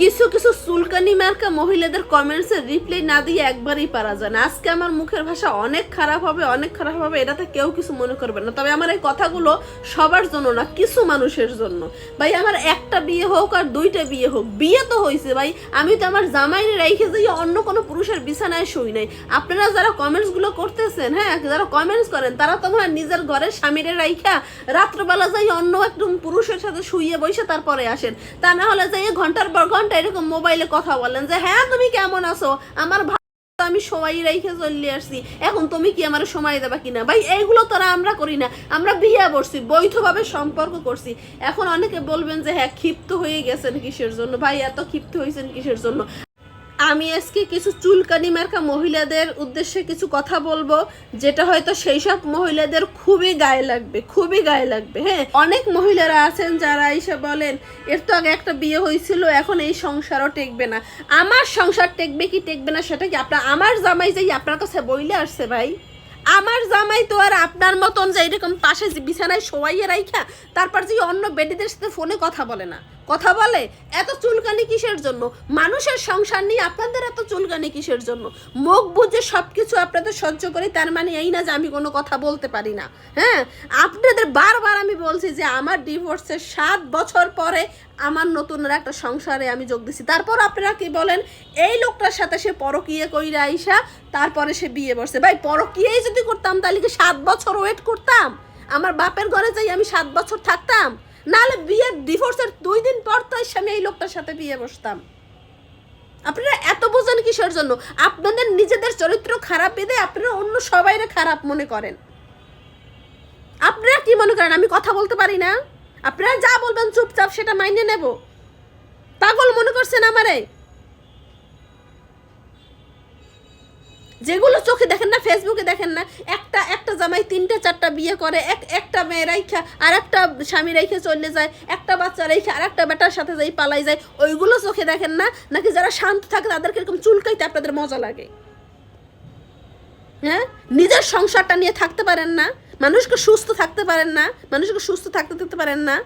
কিছু কিছু চুলকানি মার্কা মহিলাদের কমেন্টসে রিপ্লাই না দিয়ে একবারই পারা যায় না। আজকে আমার মুখের ভাষা অনেক খারাপ হবে, অনেক খারাপ হবে, এটাতে কেউ কিছু মনে করবে না। তবে আমার এই কথাগুলো সবার জন্য না, কিছু মানুষের জন্য। ভাই, আমার একটা বিয়ে হোক আর দুইটা বিয়ে হোক, বিয়ে তো হয়েছে ভাই। আমি তো আমার জামাইরে রেখে যাই অন্য কোনো পুরুষের বিছানায় শুই নাই। আপনারা যারা কমেন্টসগুলো করতেছেন হ্যাঁ যারা কমেন্টস করেন, তারা তো হয় নিজের ঘরের স্বামীরে রাইখা রাত্রবেলা যাই অন্য একদম পুরুষের সাথে শুইয়ে বসে তারপরে আসেন। তা না হলে যাই ঘণ্টার পর ঘণ্টা এরকম মোবাইলে কথা বলেন যে হ্যাঁ তুমি কেমন আছো? আমার আমি সময় রেখে চলে আসছি। এখন তুমি কি আমার সময় দেবা কিনা? ভাই এইগুলো তারা আমরা করি না। আমরা বিয়ে করছি, বৈধভাবে সম্পর্ক করছি। এখন অনেকে বলবেন যে হ্যাঁ ক্ষিপ্ত হয়ে গেছেন কিসের জন্য? ভাই, এত ক্ষিপ্ত হয়েছেন কিসের জন্য? আমি আজকে কিছু চুলকানি মার্কা মহিলাদের উদ্দেশ্যে কিছু কথা বলব, যেটা হয়তো সেই সব মহিলাদের খুবই গায়ে লাগবে, খুবই গায়ে লাগবে হ্যাঁ? অনেক মহিলারা আছেন যারা এসে বলেন, এর তো আগে একটা বিয়ে হয়েছিল, এখন এই সংসারও টেকবে না। আমার সংসার টেকবে কি টেকবে না সেটা কি আপনার, আমার জামাই যাই আপনার কাছে বইলে আসছে ভাই? আমার জামাই তো আর আপনার মতন যে এরকম পাশে বিছানায় শোয়াইয়ে রাইখা, তারপর যে অন্য বেটিদের সাথে ফোনে কথা বলে না। কথা বলে? এত চুলকানি কিসের জন্য? মানুষের সংসার নিয়ে আপনাদের এত চুলকানি কিসের জন্য? মুখ বুঝে সব কিছু আপনাদের সহ্য করি, তার মানে এই না যে আমি কোনো কথা বলতে পারি না। হ্যাঁ? আপনাদের বারবার আমি বলছি যে আমার ডিভোর্সের সাত বছর পরে আমার নতুন একটা সংসারে আমি যোগ দিছি। তারপর আপনারা কি বলেন? এই লোকটার সাথে সে পরকিয়ে কইরা আইসা, তারপরে সে বিয়ে বসছে ভাই, পরকিয়েই যদি করতাম, তাহলে কি সাত বছর ওয়েট করতাম? আমার বাপের ঘরে যাই আমি সাত বছর থাকতাম? নাহলে বিয়ের ডিভোর্সের দুই দিন পর তো আমি এই লোকটার সাথে বিয়ে বসতাম। আপনারা এত বোঝেন কিসের জন্য? আপনাদের নিজেদের চরিত্র খারাপ বেঁধে আপনারা অন্য সবাইরা খারাপ মনে করেন। আপনারা কি মনে করেন? আমি কথা বলতে পারি না? আপনারা যা বলবেন চুপচাপ সেটা মাইনে নেব। পাগল মনে করছেন আমারে? যেগুলো চোখে দেখেন না ফেসবুকে দেখেন না, একটা একটা জামাই তিনটা, চারটা বিয়ে করে, এক, একটা মেয়ে রাইখা আর একটা স্বামী রেখে চলে যায়, একটা বাচ্চা রেখে আর একটা বেটার সাথে যাই পালাই যায়, ওইগুলো চোখে দেখেন না, নাকি যারা শান্ত থাকে তাদেরকে এরকম চুলকাইতে আপনাদের মজা লাগে? হ্যাঁ? নিজের সংসারটা নিয়ে থাকতে পারেন না, মানুষকে সুস্থ থাকতে পারেন না, মানুষকে সুস্থ থাকতে দিতে পারেন না।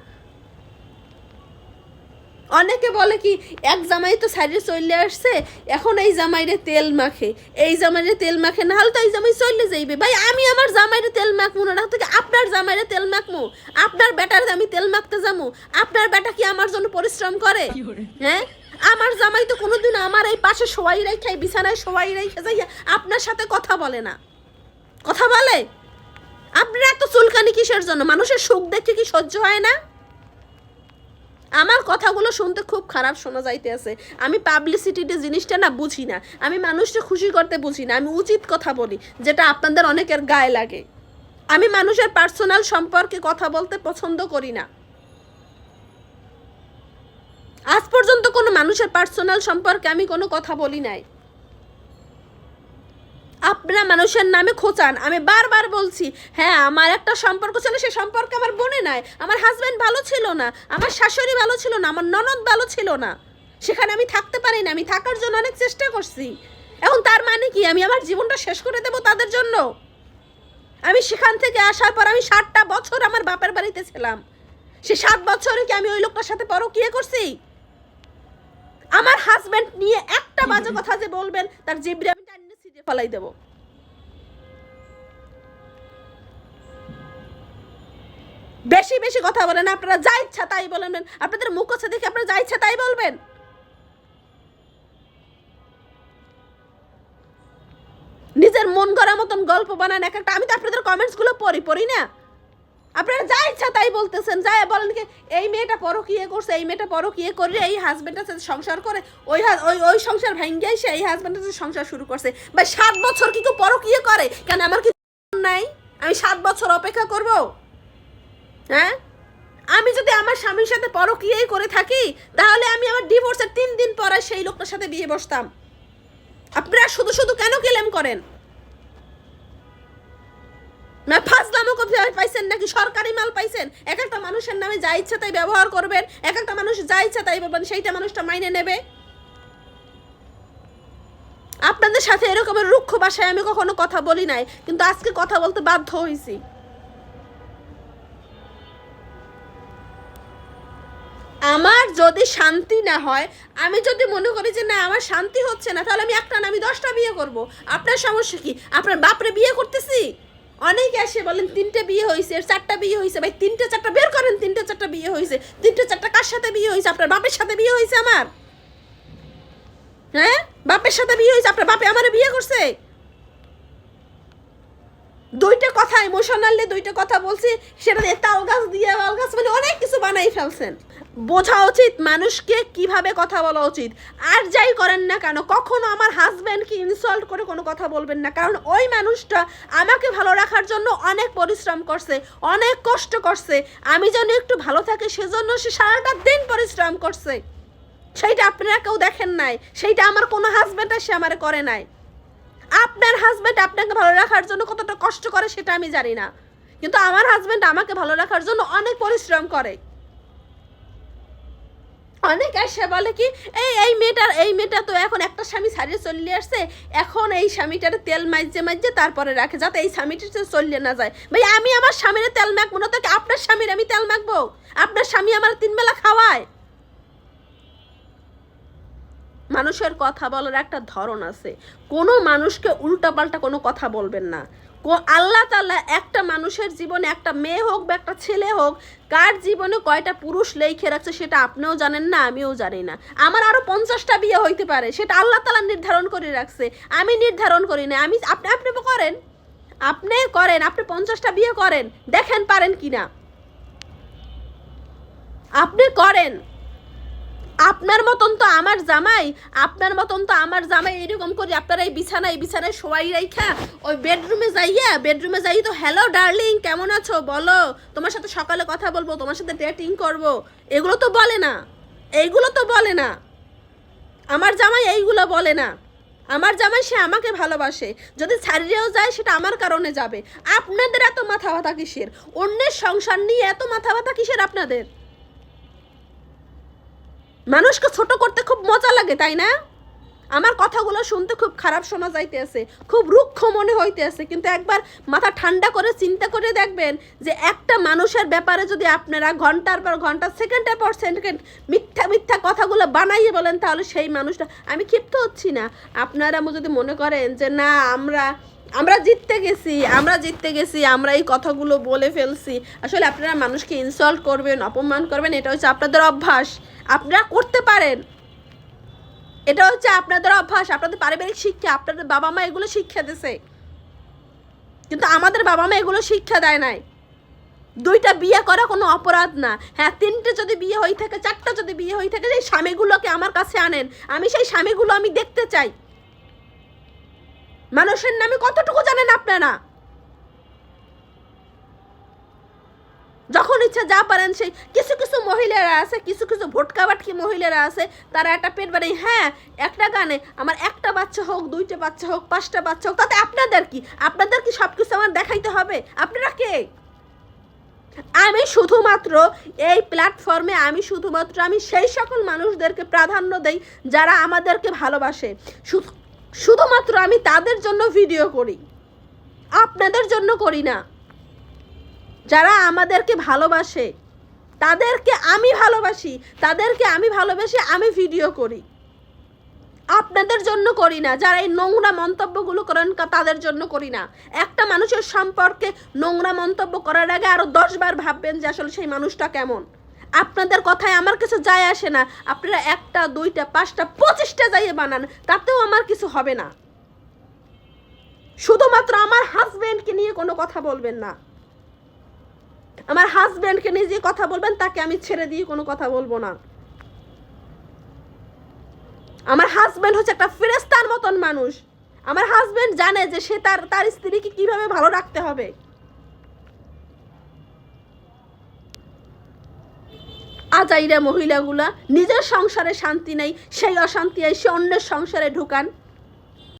অনেকে বলে কি এক জামাই তো সাইডে চলে আসছে এখন এই জামাইরে তেল মাখে। এই জামাইরে তেল মাখে না হলে তো এই জামাই চলে যাইবে। ভাই আমি আমার জামাইরে তেল মাখবো না থেকে আপনার জামাইরে তেল মাখবো আপনার বেটার আমি তেল মাখতে যাব আপনার বেটা কি আমার জন্য পরিশ্রম করে? হ্যাঁ? আমার জামাই তো কোনোদিন আমার এই পাশে শোয়াই রেখে বিছানায় শোয়াই রেখে যাই আপনার সাথে কথা বলে না। কথা বলে? আপনার এত চুলকানি কিসের জন্য? মানুষের সুখ দেখে কি সহ্য হয় না? আমার কথাগুলো শুনতে খুব খারাপ শোনা যাইতে আছে আমি পাবলিসিটিতে জিনিসটা না বুঝি না। আমি মানুষকে খুশি করতে বুঝি না। আমি উচিত কথা বলি, যেটা আপনাদের অনেকের গায়ে লাগে। আমি মানুষের পার্সোনাল সম্পর্কে কথা বলতে পছন্দ করি না। আজ পর্যন্ত কোনো মানুষের পার্সোনাল সম্পর্কে আমি কোনো কথা বলি নাই। আপনারা মানুষের নামে খোঁচান। আমি বারবার বলছি হ্যাঁ আমার একটা সম্পর্ক ছিল সে সম্পর্কে আমার বোনে নাই। আমার হাজব্যান্ড ভালো ছিল না আমার শাশুড়ি ভালো ছিল না আমার ননদ ভালো ছিল না। সেখানে আমি থাকতে পারি না আমি থাকার জন্য অনেক চেষ্টা করছি। এখন তার মানে কি? আমি আমার জীবনটা শেষ করে দেবো তাদের জন্য? আমি সেখান থেকে আসার পর আমি ষাটটা বছর আমার বাপের বাড়িতে ছিলাম। সে সাত বছরে কি আমি ওই লোকটার সাথে পরকিয়ে করছি? আমার হাজব্যান্ড নিয়ে একটা বাজে কথা যে বলবেন তার জিবরে ছিঁড়ে ফেলাই দেবো। বেশি বেশি কথা বলেন, আপনারা যা ইচ্ছা তাই বলবেন আপনাদের মুখ আছে দেখে আপনারা যা ইচ্ছা তাই বলবেন। নিজের মন করার মতন গল্প বানান এক একটা। আমি তো আপনাদের কমেন্টসগুলো পড়ি পড়ি না। আপনারা যা তাই বলতেছেন যা বলেন কি, এই মেয়েটা পরকিয়ে করছে, এই মেয়েটা পরকিয়ে করে এই হাজবেন্ডের সাথে সংসার করে, ওই ওই ওই সংসার ভেঙ্গে এসে এই হাজবেন্ডের সাথে সংসার শুরু করছে। বা সাত বছর কি কেউ পরকিয়ে করে? কেন আমার কি নাই? আমি সাত বছর অপেক্ষা করব? হ্যাঁ? আমি যদি আমার স্বামীর সাথে পরকিয়েই করে থাকি, তাহলে আমি আমার ডিভোর্সের তিন দিন পরে সেই লোকটার সাথে বিয়ে বসতাম। আপনারা শুধু শুধু কেন কেলেম করেন? না, ফাজলামো কোথায় পাইছেন নাকি? সরকারি মাল পাইছেন? এক একটা মানুষের নামে যা ইচ্ছা তাই ব্যবহার করবেন। এক একটা মানুষ যা ইচ্ছা তাই বলবেন, সেইটা মানুষটা মাইনে নেবে। আপনাদের সাথে এরকমের রুক্ষ ভাষায় আমি কখনো কথা বলি নাই, কিন্তু আজকে কথা বলতে বাধ্য হয়েছি আমার যদি শান্তি না হয়, আমি যদি মনে করি যে না, আমার শান্তি হচ্ছে না, তাহলে আমি একটা না, আমি দশটা বিয়ে করব। আপনার সমস্যা কি? আপনার বাপরে বিয়ে করতেছি? অনেকে আসে, বলেন, তিনটে বিয়ে হয়েছে চারটা বিয়ে হয়েছে ভাই, তিনটে চারটা বের করেন, তিনটে চারটা বিয়ে হয়েছে তিনটে চারটা কার সাথে বিয়ে হয়েছে আপনার বাপের সাথে বিয়ে হয়েছে আমার। হ্যাঁ? বাপের সাথে বিয়ে হয়েছে আপনার বাপে আমার বিয়ে করছে? দুইটা কথা ইমোশনালি দুইটা কথা বলছি, সেটা দিয়ে তাল গাছ দিয়ে বাল গাছ মানে অনেক কিছু বানাই ফেলছেন। বোঝা উচিত, মানুষকে কীভাবে কথা বলা উচিত। আর যাই করেন না কেন, কখনো আমার হাজব্যান্ডকে ইনসল্ট করে কোনো কথা বলবেন না। কারণ ওই মানুষটা আমাকে ভালো রাখার জন্য অনেক পরিশ্রম করছে, অনেক কষ্ট করছে। আমি যেন একটু ভালো থাকি, সেজন্য সে সারাটা দিন পরিশ্রম করছে। সেইটা আপনারা কেউ দেখেন নাই, সেইটা আমার কোনো হাজব্যান্ড সে আমার করে নাই। আপনার হাজব্যান্ড আপনাকে ভালো রাখার জন্য কতটা কষ্ট করে, সেটা আমি জানি না। কিন্তু আমার হাজব্যান্ড আমাকে ভালো রাখার জন্য অনেক পরিশ্রম করে। অনেক আসে, বলে কি, এই এই মেয়েটার এই মেয়েটা তো এখন একটা স্বামী ছাড়িয়ে চললে আসছে, এখন এই স্বামীটার তেল মাইজে মাইজে তারপরে রাখে, যাতে এই স্বামীটা চললে না যায়। ভাই, আমি আমার স্বামীর তেল মাখবো না, তো আপনার স্বামীর আমি তেল মাখবো? আপনার স্বামী আমার তিন বেলা খাওয়ায়। মানুষের কথা বলার একটা ধরন আছে। কোনো মানুষকে উল্টাপাল্টা কোনো কথা বলবেন না। আল্লাহ তাল্লাহ একটা মানুষের জীবনে একটা মেয়ে হোক বা একটা ছেলে হোক, কার জীবনে কয়টা পুরুষ লেখে রাখছে সেটা আপনিও জানেন না, আমিও জানি না। আমার আরও পঞ্চাশটা বিয়ে হইতে পারে, সেটা আল্লাহ তালা নির্ধারণ করে রাখছে। আমি নির্ধারণ করি না, আমি আপনি আপনি করেন। আপনি করেন, আপনি পঞ্চাশটা বিয়ে করেন, দেখেন পারেন কি না আপনি করেন। আপনার মতন তো আমার জামাই, আপনার মতন তো আমার জামাই এরকম করে আপনারা এই বিছানায় বিছানায় শোয়াই রাইখা, ওই বেডরুমে যাইয়া বেডরুমে যাই তো হ্যালো ডার্লিং কেমন আছো? বলো, তোমার সাথে সকালে কথা বলব, তোমার সাথে ডেটিং করব। এগুলো তো বলে না এইগুলো তো বলে না। আমার জামাই এইগুলো বলে না। আমার জামাই সে আমাকে ভালোবাসে। যদি ছাড়িয়েও যায়, সেটা আমার কারণে যাবে। আপনাদের এত মাথা ব্যথা কিসের? অন্যের সংসার নিয়ে এত মাথা ব্যথা কিসের আপনাদের? মানুষকে ছোট করতে খুব মজা লাগে, তাই না? আমার কথাগুলো শুনতে খুব খারাপ শোনা যাইতেছে, খুব রুক্ষ মনে হইতেছে, কিন্তু একবার মাথা ঠান্ডা করে চিন্তা করে দেখবেন যে একটা মানুষের ব্যাপারে যদি আপনারা ঘণ্টার পর ঘণ্টা, সেকেন্ডের পর সেকেন্ড মিথ্যা মিথ্যা কথাগুলো বানাইয়ে বলেন, তাহলে সেই মানুষটা, আমি ক্ষিপ্ত হচ্ছি না। আপনারা যদি মনে করেন যে না, আমরা আমরা জিততে গেছি, আমরা জিততে গেছি, আমরা এই কথাগুলো বলে ফেলছি। আসলে আপনারা মানুষকে ইনসাল্ট করবেন, অপমান করবেন, এটা হচ্ছে আপনাদের অভ্যাস। আপনারা করতে পারেন। এটা হচ্ছে আপনাদের অভ্যাস, আপনাদের পারিবারিক শিক্ষা, আপনাদের বাবা মা এগুলো শিক্ষা দিছে। কিন্তু আমাদের বাবা মা এগুলো শিক্ষা দেয় নাই। দুইটা বিয়ে করা কোনো অপরাধ না। হ্যাঁ তিনটে যদি বিয়ে হয়ে থাকে, চারটা যদি বিয়ে হয়ে থাকে, সেই স্বামীগুলোকে আমার কাছে আনেন। আমি সেই স্বামীগুলো আমি দেখতে চাই। মানুষের নামে কতটুকু জানেন আপনারা? যখন ইচ্ছা যা পারেন সেই কিছু কিছু মহিলারা আছে, কিছু কিছু ভোটকা মহিলারা আছে, তারা একটা পেট বাড়ি হ্যাঁ একটা গানে আমার একটা বাচ্চা হোক, দুইটা বাচ্চা হোক, পাঁচটা বাচ্চা হোক, তাতে আপনাদের কি? আপনাদের কি সব কিছু আমার দেখাইতে হবে? আপনারা কে? আমি শুধুমাত্র এই প্ল্যাটফর্মে আমি শুধুমাত্র আমি সেই সকল মানুষদেরকে প্রাধান্য দেই যারা আমাদেরকে ভালোবাসে। শুধু শুধুমাত্র আমি তাদের জন্য ভিডিও করি। আপনাদের জন্য করি না। যারা আমাদেরকে ভালোবাসে, তাদেরকে আমি ভালোবাসি, তাদেরকে আমি ভালোবাসি আমি ভিডিও করি। আপনাদের জন্য করি না, যারা এই নোংরা মন্তব্যগুলো করেন তাদের জন্য করি না। একটা মানুষের সম্পর্কে নোংরা মন্তব্য করার আগে আরও দশ বার ভাববেন যে আসলে সেই মানুষটা কেমন। আপনাদের কথায় আমার কিছু যায় আসে না। আপনারা একটা, দুইটা, পাঁচটা, পঁচিশটা যাইয়ে বানান, তাতেও আমার কিছু হবে না। শুধুমাত্র আমার হাজব্যান্ডকে নিয়ে কোনো কথা বলবেন না। আমার হাজব্যান্ডকে নিয়ে যে কথা বলবেন, তাকে আমি ছেড়ে দিয়ে কোনো কথা বলব না। আমার হাজব্যান্ড হচ্ছে একটা ফেরেস্তার মতন মানুষ। আমার হাজব্যান্ড জানে যে সে তার তার স্ত্রীকে কীভাবে ভালো রাখতে হবে। আজাইরা মহিলাগুলা নিজের সংসারে শান্তি নেই সেই অশান্তি এসে অন্যের সংসারে ঢুকান।